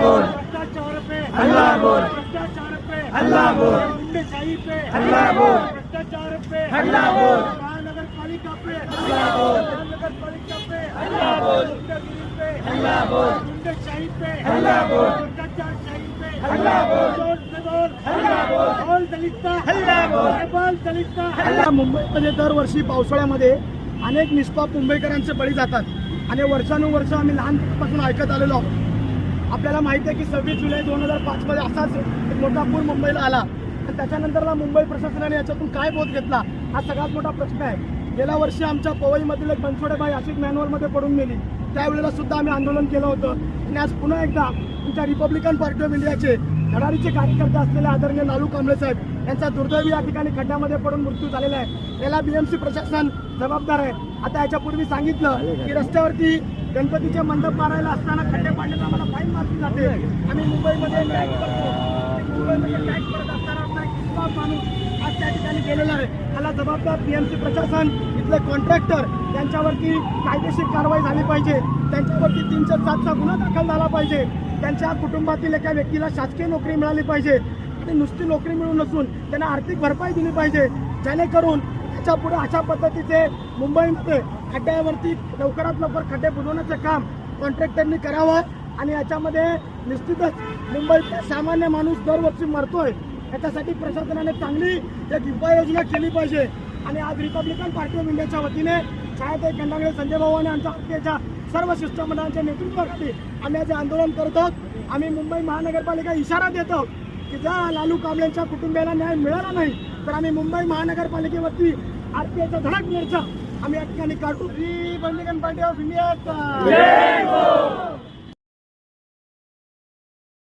बोल हल्ला बोल हल्ला बोल हल्ला बोल हल्ला बोल हल्ला बोल हल्ला बोल हल्ला बोल हल्ला बोल हल्ला बोल हल्ला बोल हल्ला बोल हल्ला मुंबईमध्ये दरवर्षी पावसाळ्यामध्ये अनेक निष्पाप मुंबईकरांचे बळी जातात आणि वर्षानुवर्ष आम्ही लहानपणापासून ऐकत आलेलो आहोत आपल्याला माहिती आहे की सव्वीस जुलै दोन हजार पाचमध्ये असाच एक मोठा पूर मुंबईला आला. आणि त्याच्यानंतरला मुंबई प्रशासनाने याच्यातून काय बोध घेतला? हा सगळ्यात मोठा प्रश्न आहे. गेल्या वर्षी आमच्या पवईमधील एक बनसोडेबाई अशीच मॅन्युअलमध्ये पडून गेली. त्यावेळेला सुद्धा आम्ही आंदोलन केलं होतं. आणि आज पुन्हा एकदा तुमच्या रिपब्लिकन पार्टी ऑफ इंडियाचे धडाडीचे कार्यकर्ते असलेले आदरणीय लालू कांबळे साहेब यांचा दुर्दैवी या ठिकाणी खड्ड्यामध्ये पडून मृत्यू झालेला आहे. याला बीएमसी प्रशासन जबाबदार आहे. आता याच्यापूर्वी सांगितलं की रस्त्यावरती गणपतीचे मंडप मारायला असताना खड्डे पाडण्याचा आम्हाला फाईन मारली जाते. आम्ही मुंबईमध्ये टॅक्स करतो. मुंबईमध्ये टॅक्स करत असताना आपला माणूस आज त्या ठिकाणी गेलेला आहे. त्याला जबाबदार बीएमसी प्रशासन इथले कॉन्ट्रॅक्टर त्यांच्यावरती कायदेशीर कारवाई झाली पाहिजे. त्यांच्यावरती तीनशे सातचा गुन्हा दाखल झाला पाहिजे. त्यांच्या कुटुंबातील एका व्यक्तीला शासकीय नोकरी मिळाली पाहिजे. आणि नुसती नोकरी मिळून नसून त्यांना आर्थिक भरपाई दिली पाहिजे. जेणेकरून आजच्या पुढे अशा पद्धतीचे मुंबईमध्ये खड्ड्यावरती लवकरात लवकर खड्डे बुजवण्याचं काम कॉन्ट्रॅक्टरनी करावं आणि याच्यामध्ये निश्चितच मुंबईतला सामान्य माणूस दरवर्षी मरतोय. याच्यासाठी प्रशासनाने चांगली एक उपाययोजना केली पाहिजे. आणि आज रिपब्लिकन पार्टी ऑफ इंडियाच्या वतीने छायाताई खंडागळे संजय भाऊ आणि आमच्या हत्येच्या सर्व शिष्टमंडळांच्या नेतृत्वाखाली आम्ही आज आंदोलन करत आहोत. आम्ही मुंबई महानगरपालिका इशारा देतो की जर लालू कांबळेंच्या कुटुंबियाला न्याय मिळाला नाही तर आम्ही मुंबई महानगरपालिकेवरती आरपीआयचा धडक मोर्चा आम्ही या ठिकाणी काढू रिपब्लिकन पार्टी ऑफ इंडिया